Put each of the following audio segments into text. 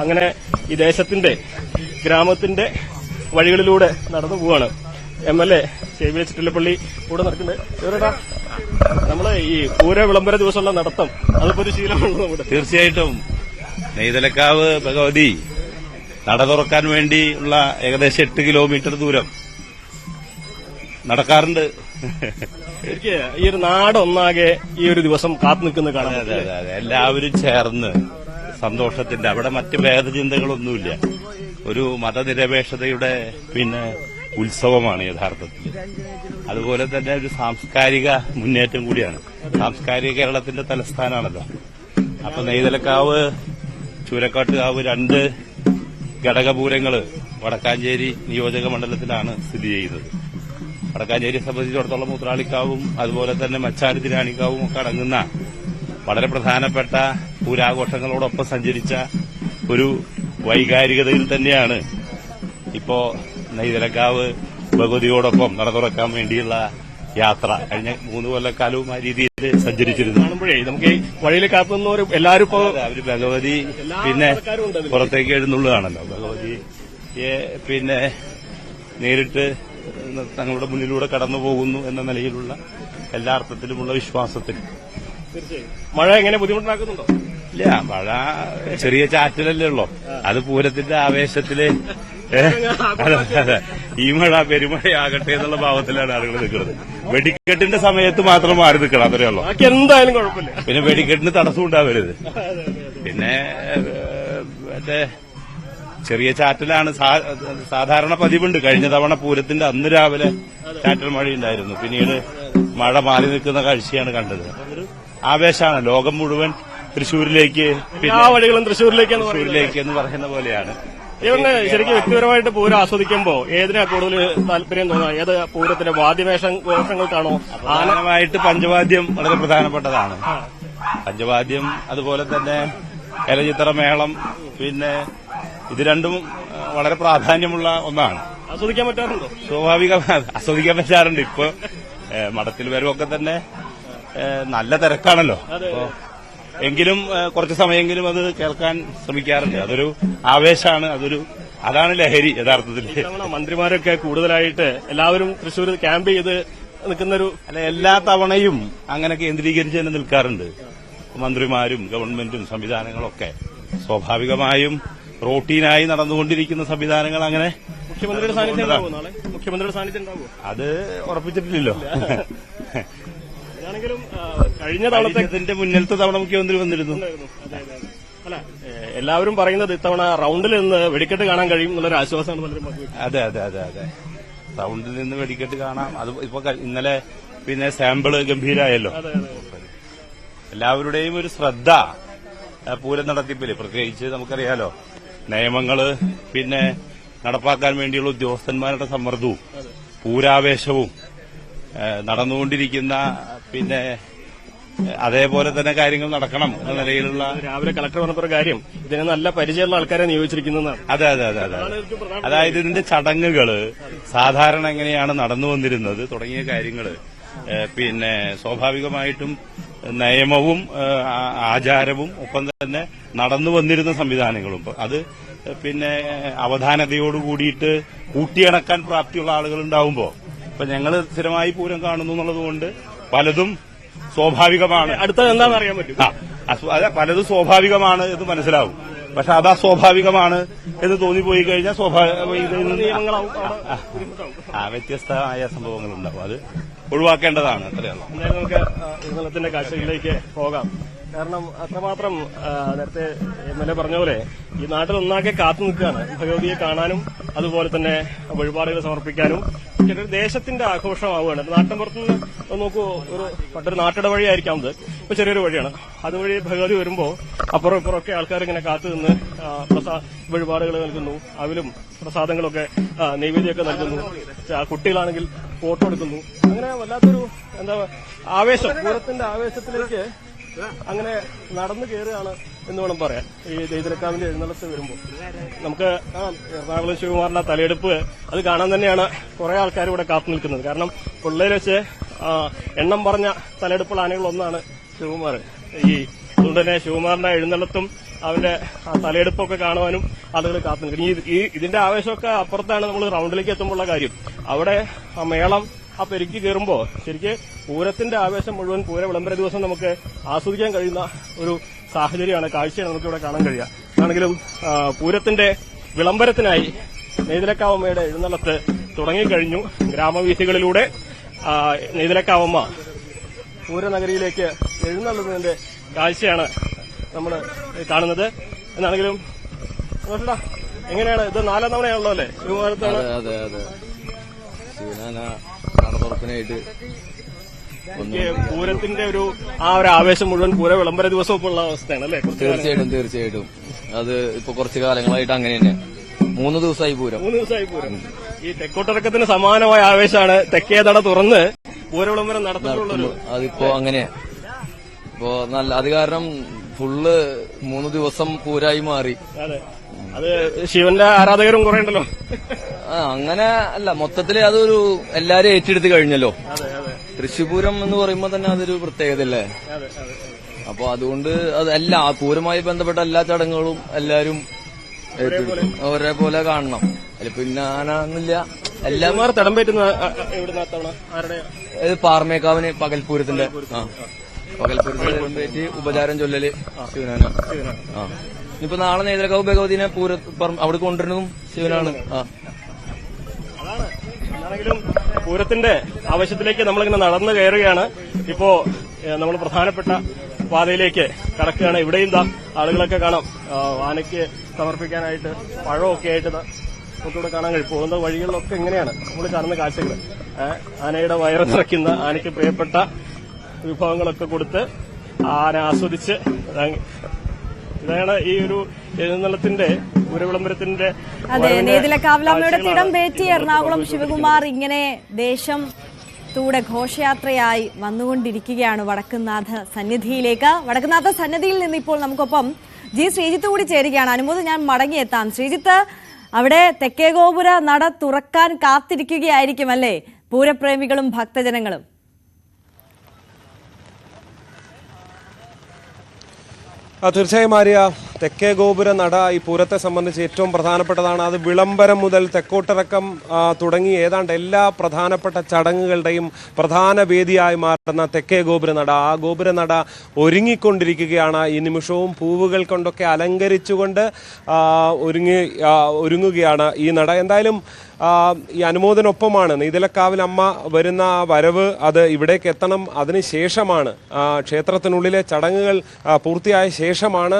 അങ്ങനെ ഈ ദേശത്തിന്റെ ഗ്രാമത്തിന്റെ വഴികളിലൂടെ നടന്നു പോവാണ്. എം എൽ എ സേവിയ ചിറ്റിലപ്പള്ളി കൂടെ നടക്കുന്നുണ്ട്. ഇവരെടാ നമ്മൾ ഈ പൂര വിളംബര ദിവസമുള്ള നടത്തം അതിപ്പോ ഒരു ശീലമുള്ളത് നമ്മുടെ തീർച്ചയായിട്ടും. നെയ്തലക്കാവ് ഭഗവതി നട തുറക്കാൻ വേണ്ടി ഉള്ള ഏകദേശം എട്ട് കിലോമീറ്റർ ദൂരം നടക്കാറുണ്ട്. എനിക്ക് ഈ ഒരു നാടൊന്നാകെ ഈ ഒരു ദിവസം കാത്തു നിൽക്കുന്ന കാണാൻ എല്ലാവരും ചേർന്ന് സന്തോഷത്തിന്റെ. അവിടെ മറ്റ് ഭേദചിന്തകളൊന്നുമില്ല ഒരു മതനിരപേക്ഷതയുടെ പിന്നെ ഉത്സവമാണ് യഥാർത്ഥത്തിൽ. അതുപോലെ തന്നെ ഒരു സാംസ്കാരിക മുന്നേറ്റം കൂടിയാണ്. സാംസ്കാരിക കേരളത്തിന്റെ തലസ്ഥാനാണല്ലോ. അപ്പൊ നെയ്തലക്കാവ് ചൂരക്കാട്ടുകാവ് രണ്ട് ഘടകപൂരങ്ങൾ വടക്കാഞ്ചേരി നിയോജക മണ്ഡലത്തിലാണ് സ്ഥിതി ചെയ്യുന്നത്. വടക്കാഞ്ചേരി സംബന്ധിച്ചിടത്തോളം മുത്രാളിക്കാവും അതുപോലെ തന്നെ മച്ചാടി തിരാണിക്കാവും ഒക്കെ അടങ്ങുന്ന വളരെ പ്രധാനപ്പെട്ട പൂരാഘോഷങ്ങളോടൊപ്പം സഞ്ചരിച്ച ഒരു വൈകാരികതയിൽ തന്നെയാണ് ഇപ്പോ നെയ്തലക്കാവ് ഭഗവതിയോടൊപ്പം നട തുറക്കാൻ വേണ്ടിയുള്ള യാത്ര. കഴിഞ്ഞ മൂന്ന് കൊല്ലക്കാലവും ആ രീതിയിൽ സഞ്ചരിച്ചിരുന്നു. കാണുമ്പോഴേ നമുക്ക് വഴിയിൽ കാത്തുന്നവർ എല്ലാവരും ഇപ്പോ അവർ ഭഗവതി പിന്നെ പുറത്തേക്ക് എഴുന്നുള്ളതാണല്ലോ ഭഗവതിയെ പിന്നെ നേരിട്ട് തങ്ങളുടെ മുന്നിലൂടെ കടന്നു പോകുന്നു എന്ന നിലയിലുള്ള എല്ലാ അർത്ഥത്തിലുമുള്ള വിശ്വാസത്തിൽ മഴ എങ്ങനെ ബുദ്ധിമുട്ടുണ്ടാക്കുന്നുണ്ടോ? ഇല്ല മഴ ചെറിയ ചാറ്റലല്ലേ ഉള്ളോ. അത് പൂരത്തിന്റെ ആവേശത്തിൽ. ഈ മഴ പെരുമഴയാകട്ടെ എന്നുള്ള ഭാവത്തിലാണ് ആളുകൾ നിൽക്കുന്നത്. വെടിക്കെട്ടിന്റെ സമയത്ത് മാത്രം മാറി നിൽക്കണം അത്രേ ഉള്ളൂ. എന്തായാലും കുഴപ്പമില്ല. പിന്നെ വെടിക്കെട്ടിന് തടസ്സം ഉണ്ടാവരുത്. പിന്നെ മറ്റേ ചെറിയ ചാറ്റലാണ് സാധാരണ പതിവുണ്ട്. കഴിഞ്ഞ തവണ പൂരത്തിന്റെ അന്ന് രാവിലെ ചാറ്റൽ മഴ ഉണ്ടായിരുന്നു പിന്നീട് മഴ മാറി നിൽക്കുന്ന കാഴ്ചയാണ് കണ്ടത്. ആവേശമാണ്. ലോകം മുഴുവൻ തൃശ്ശൂരിലേക്ക് എല്ലാ വഴികളും തൃശ്ശൂരിലേക്ക് തൃശ്ശൂരിലേക്ക് എന്ന് പറയുന്ന പോലെയാണ്. ഇവന് ശരിക്കും വ്യക്തിപരമായിട്ട് പൂരം ആസ്വദിക്കുമ്പോ ഏതിനാ കൂടുതൽ താല്പര്യം തോന്നുക? ഏത് പൂരത്തിന്റെ വാദ്യവേഷം വേഷങ്ങൾക്കാണോ ആനമായിട്ട് പഞ്ചവാദ്യം വളരെ പ്രധാനപ്പെട്ടതാണ്. പഞ്ചവാദ്യം അതുപോലെ തന്നെ ഇലചിത്രമേളം പിന്നെ ഇത് രണ്ടും വളരെ പ്രാധാന്യമുള്ള ഒന്നാണ്. ആസ്വദിക്കാൻ പറ്റാറുണ്ടോ? സ്വാഭാവിക ആസ്വദിക്കാൻ പറ്റാറുണ്ട്. ഇപ്പൊ മഠത്തിൽ വരുമൊക്കെ തന്നെ നല്ല തിരക്കാണല്ലോ. അപ്പോ എങ്കിലും കുറച്ച് സമയമെങ്കിലും അത് കേൾക്കാൻ ശ്രമിക്കാറുണ്ട്. അതൊരു ആവേശമാണ് അതൊരു അതാണ് ലഹരി യഥാർത്ഥത്തിൽ. മന്ത്രിമാരൊക്കെ കൂടുതലായിട്ട് എല്ലാവരും തൃശൂർ ക്യാമ്പ് ചെയ്ത് നിൽക്കുന്ന ഒരു അല്ല എല്ലാ തവണയും അങ്ങനെ കേന്ദ്രീകരിച്ച് തന്നെ നിൽക്കാറുണ്ട്. മന്ത്രിമാരും ഗവൺമെന്റും സംവിധാനങ്ങളൊക്കെ. സ്വാഭാവികമായും റോട്ടീനായി നടന്നുകൊണ്ടിരിക്കുന്ന സംവിധാനങ്ങൾ അങ്ങനെ മുഖ്യമന്ത്രിയുടെ സാന്നിധ്യം അത് ഉറപ്പിച്ചിട്ടില്ലല്ലോ. കഴിഞ്ഞ തവണത്തെ മുന്നിലത്തെ തവണ മുഖ്യമന്ത്രി വന്നിരുന്നു. അല്ല എല്ലാവരും പറയുന്നത് ഇത്തവണ റൗണ്ടിൽ നിന്ന് വെടിക്കെട്ട് കാണാൻ കഴിയും എന്നുള്ളൊരു ആശ്വാസമാണ് പലരും അതെ അതെ അതെ അതെ. റൗണ്ടിൽ നിന്ന് വെടിക്കെട്ട് കാണാം. അത് ഇപ്പൊ ഇന്നലെ പിന്നെ സാമ്പിൾ ഗംഭീരായല്ലോ. എല്ലാവരുടെയും ഒരു ശ്രദ്ധ പൂരം നടത്തിപ്പിൽ പ്രത്യേകിച്ച് നമുക്കറിയാലോ നിയമങ്ങൾ പിന്നെ നടപ്പാക്കാൻ വേണ്ടിയുള്ള ഉദ്യോഗസ്ഥന്മാരുടെ സമ്മർദ്ദവും പൂരാവേശവും നടന്നുകൊണ്ടിരിക്കുന്ന പിന്നെ അതേപോലെ തന്നെ കാര്യങ്ങൾ നടക്കണം എന്ന നിലയിലുള്ള രാവിലെ കളക്ടർ പറഞ്ഞ കാര്യം. ഇതിന് നല്ല പരിചയമുള്ള ആൾക്കാരെ നിയോഗിച്ചിരിക്കുന്നതാണ് അതെ അതെ അതെ അതെ അതെ. അതായത് ഇതിന്റെ ചടങ്ങുകൾ സാധാരണ എങ്ങനെയാണ് നടന്നു വന്നിരുന്നത് തുടങ്ങിയ കാര്യങ്ങൾ. പിന്നെ സ്വാഭാവികമായിട്ടും നിയമവും ആചാരവും ഒപ്പം തന്നെ നടന്നു വന്നിരുന്ന സംവിധാനങ്ങളും. അത് പിന്നെ അവധാനതയോട് കൂടിയിട്ട് കൂട്ടിയണക്കാൻ പ്രാപ്തിയുള്ള ആളുകൾ ഉണ്ടാവുമ്പോൾ ഇപ്പൊ ഞങ്ങൾ സ്ഥിരമായി പൂരം കാണുന്നു എന്നുള്ളതുകൊണ്ട് പലതും സ്വാഭാവികമാണ്. അടുത്തത് എന്താണെന്ന് അറിയാൻ പറ്റും. അതെ പലതും സ്വാഭാവികമാണ് എന്ന് മനസ്സിലാവും. പക്ഷെ അത് സ്വാഭാവികമാണ് എന്ന് തോന്നിപ്പോയി കഴിഞ്ഞാൽ സ്വാഭാവിക വ്യത്യസ്തമായ സംഭവങ്ങളുണ്ടാവും. അത് ഒഴിവാക്കേണ്ടതാണ്. അത്രയുള്ള നമുക്ക് കാഴ്ചയിലേക്ക് പോകാം. കാരണം അത്രമാത്രം നേരത്തെ എം എൽ എ പറഞ്ഞ പോലെ ഈ നാട്ടിൽ ഒന്നാകെ കാത്തു നിൽക്കുകയാണ്. ഭഗവതിയെ കാണാനും അതുപോലെ തന്നെ വഴിപാടുകൾ സമർപ്പിക്കാനും ഒരു ദേശത്തിന്റെ ആഘോഷമാവുകയാണ്. നാട്ടിൻ പുറത്തുനിന്ന് നോക്കൂ ഒരു പണ്ടൊരു നാട്ടിട വഴിയായിരിക്കാം അത്. ഇപ്പൊ ചെറിയൊരു വഴിയാണ്. അതുവഴി ഭഗവതി വരുമ്പോൾ അപ്പുറം ഇപ്പുറം ഒക്കെ ആൾക്കാർ ഇങ്ങനെ കാത്തു നിന്ന് വഴിപാടുകൾ നൽകുന്നു. അവിലും പ്രസാദങ്ങളൊക്കെ നൈവേദ്യമൊക്കെ നൽകുന്നു. കുട്ടികളാണെങ്കിൽ ഫോട്ടോ എടുക്കുന്നു. അങ്ങനെ വല്ലാത്തൊരു എന്താ ആവേശം പൂരത്തിന്റെ ആവേശത്തിലേക്ക് അങ്ങനെ നടന്നു കയറുകയാണ് എന്ന് വേണം പറയാൻ. ഈ ദൈതലക്കാവിന്റെ എഴുന്നള്ളത്ത് വരുമ്പോൾ നമുക്ക് എറണാകുളം ശിവകുമാറിന്റെ തലയെടുപ്പ് അത് കാണാൻ തന്നെയാണ് കുറെ ആൾക്കാർ ഇവിടെ കാത്തു നിൽക്കുന്നത്. കാരണം പിള്ളേർ വെച്ച് എണ്ണം പറഞ്ഞ തലയെടുപ്പുള്ള ആനകളൊന്നാണ് ശിവകുമാർ. ഈ അതുകൊണ്ട് തന്നെ ശിവകുമാറിന്റെ എഴുന്നള്ളത്തും അവന്റെ തലയെടുപ്പൊക്കെ കാണുവാനും ആളുകൾ കാത്തു നിൽക്കും ഈ ഇതിന്റെ ആവേശമൊക്കെ അപ്പുറത്താണ് നമ്മൾ റൗണ്ടിലേക്ക് എത്തുമ്പോഴുള്ള കാര്യം. അവിടെ മേളം ആ പെരുക്കി കയറുമ്പോ ശരിക്ക് പൂരത്തിന്റെ ആവേശം മുഴുവൻ പൂര വിളംബര ദിവസം നമുക്ക് ആസ്വദിക്കാൻ കഴിയുന്ന ഒരു സാഹചര്യമാണ് കാഴ്ചയാണ് നമുക്ക് ഇവിടെ കാണാൻ കഴിയുക. ആണെങ്കിലും പൂരത്തിന്റെ വിളംബരത്തിനായി നെയ്തലക്കാവമ്മയുടെ എഴുന്നള്ളത്ത് തുടങ്ങിക്കഴിഞ്ഞു. ഗ്രാമവീഥികളിലൂടെ നെയ്തലക്കാവമ്മ പൂരനഗരിയിലേക്ക് എഴുന്നള്ളുന്നതിന്റെ കാഴ്ചയാണ് നമ്മൾ കാണുന്നത്. എന്നാണെങ്കിലും എങ്ങനെയാണ്? ഇത് നാലാം തവണയാണല്ലോ അല്ലേ? ശിവകുമാരത്താണ് പൂരത്തിന്റെ ഒരു ആ ഒരു ആവേശം മുഴുവൻ പൂര വിളംബര ദിവസം ഇപ്പോൾ ഉള്ള അവസ്ഥയാണ് അല്ലേ? തീർച്ചയായിട്ടും തീർച്ചയായിട്ടും. അത് ഇപ്പൊ കുറച്ചു കാലങ്ങളായിട്ട് അങ്ങനെ തന്നെ. മൂന്ന് ദിവസമായി പൂരം. മൂന്ന് ദിവസമായി പൂരം. ഈ തെക്കോട്ടിറക്കത്തിന് സമാനമായ ആവേശമാണ് തെക്കേതട തുറന്ന് പൂര വിളംബരം നടത്തുന്നു അതിപ്പോ അങ്ങനെ. ഇപ്പോ നല്ല അത് കാരണം ഫുള്ള് മൂന്ന് ദിവസം പൂരായി മാറി. അതെ ശിവന്റെ ആരാധകരും കുറെ ഉണ്ടല്ലോ. ആ അങ്ങനെ അല്ല മൊത്തത്തിൽ അതൊരു എല്ലാരും ഏറ്റെടുത്ത് കഴിഞ്ഞല്ലോ. തൃശ്ശൂപൂരം എന്ന് പറയുമ്പോ തന്നെ അതൊരു പ്രത്യേകത അല്ലേ അപ്പൊ അതുകൊണ്ട് അത് എല്ലാ പൂരമായി ബന്ധപ്പെട്ട എല്ലാ ചടങ്ങുകളും എല്ലാരും ഒരേപോലെ. കാണണം. അല്ല പിന്നെ ആനന്നില്ല എല്ലാം തടം പറ്റുന്ന പാറമേക്കാവിന് പാർമേക്കാവിന് പകൽപൂരത്തിന്റെ. ആ. ഉപചാരം ചൊല്ലല് ശിവനാണ്. ആ. ഇപ്പൊ നാളെ നേതൃക്കാവ് ഭഗവതിനെ പൂര അവിടെ കൊണ്ടുവരുന്നതും ശിവനാണ്. ആ. പൂരത്തിന്റെ ആവശ്യത്തിലേക്ക് നമ്മളിങ്ങനെ നടന്നു കയറുകയാണ്. ഇപ്പോ നമ്മൾ പ്രധാനപ്പെട്ട പാതയിലേക്ക് കടക്കുകയാണ്. ഇവിടെയും ദാ ആളുകളൊക്കെ കാണാം. ആനയ്ക്ക് സമർപ്പിക്കാനായിട്ട് പഴമൊക്കെ ആയിട്ട് നമുക്കിവിടെ കാണാൻ കഴിയും. പോകുന്ന വഴികളിലൊക്കെ ഇങ്ങനെയാണ്. നമ്മൾ കാണുന്ന കാഴ്ചകൾ ആനയുടെ വയറ് നിറയ്ക്കുന്ന ആനയ്ക്ക് പ്രിയപ്പെട്ട വിഭവങ്ങളൊക്കെ കൊടുത്ത് ആന ആസ്വദിച്ച് ഇതാ- ഇതാണ് ഈ ഒരു എഴുന്നള്ളത്തിന്റെ പൂരവിളംബരത്തിന്റെ അതെ വരവിന്റെ നേതിലക്കാവിലമ്മയുടെ തിടം പേറ്റി എറണാകുളം ശിവകുമാർ ഇങ്ങനെ ദേശം ൂടെ ഘോഷയാത്രയായി വന്നുകൊണ്ടിരിക്കുകയാണ് വടക്കുന്നാഥ സന്നിധിയിലേക്ക്. വടക്കുന്നാഥ സന്നിധിയിൽ നിന്ന് ഇപ്പോൾ നമുക്കൊപ്പം ജി ശ്രീജിത്ത് കൂടി ചേരുകയാണ്. അനുമോദം ഞാൻ മടങ്ങിയെത്താം. ശ്രീജിത്ത് അവിടെ തെക്കേ ഗോപുര നട തുറക്കാൻ കാത്തിരിക്കുകയായിരിക്കും അല്ലേ? പൂരപ്രേമികളും ഭക്തജനങ്ങളും. തീർച്ചയായും ആര്യ. തെക്കേ ഗോപുര നട ഈ പൂരത്തെ സംബന്ധിച്ച് ഏറ്റവും പ്രധാനപ്പെട്ടതാണ്. അത് വിളംബരം മുതൽ തെക്കോട്ടിറക്കം തുടങ്ങി ഏതാണ്ട് എല്ലാ പ്രധാനപ്പെട്ട ചടങ്ങുകളുടെയും പ്രധാന വേദിയായി മാറുന്ന തെക്കേ ഗോപുര നട. ആ ഗോപുര നട ഒരുങ്ങിക്കൊണ്ടിരിക്കുകയാണ്. ഈ നിമിഷവും പൂവുകൾ കൊണ്ടൊക്കെ അലങ്കരിച്ചുകൊണ്ട് ഒരുങ്ങി ഒരുങ്ങുകയാണ് ഈ നട. എന്തായാലും ഈ അനുമോദനൊപ്പമാണ്. നീതിലക്കാവിൽ അമ്മ വരുന്ന വരവ് അത് ഇവിടേക്ക് എത്തണം. അതിനുശേഷമാണ് ശേഷമാണ് ക്ഷേത്രത്തിനുള്ളിലെ ചടങ്ങുകൾ പൂർത്തിയായ ശേഷമാണ്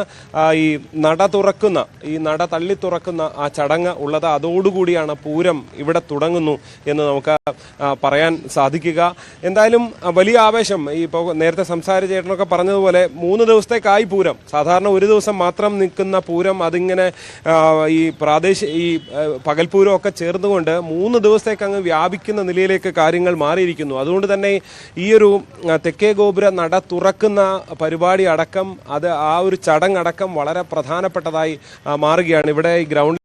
ഈ നട തുറക്കുന്ന ഈ നട തള്ളി തുറക്കുന്ന ആ ചടങ്ങ് ഉള്ളത് അതോടുകൂടിയാണ് പൂരം ഇവിടെ തുടങ്ങുന്നു എന്ന് നമുക്ക് പറയാൻ സാധിക്കുക. എന്തായാലും വലിയ ആവേശം ഈ ഇപ്പോൾ നേരത്തെ സംസാര ചേട്ടനൊക്കെ പറഞ്ഞതുപോലെ മൂന്ന് ദിവസത്തേക്കായി പൂരം. സാധാരണ ഒരു ദിവസം മാത്രം നിൽക്കുന്ന പൂരം അതിങ്ങനെ ഈ പ്രാദേശിക ഈ പകൽപൂരം ഒക്കെ ചേർന്നുകൊണ്ട് മൂന്ന് ദിവസത്തേക്ക് അങ്ങ് വ്യാപിക്കുന്ന നിലയിലേക്ക് കാര്യങ്ങൾ മാറിയിരിക്കുന്നു. അതുകൊണ്ട് തന്നെ ഈയൊരു തെക്കേ ഗോപുര നട തുറക്കുന്ന പരിപാടി അടക്കം അത് ആ ഒരു ചടങ്ങടക്കം വളരെ പ്രധാനപ്പെട്ടതായി മാറുകയാണ്. ഇവിടെ ഈ ഗ്രൗണ്ട്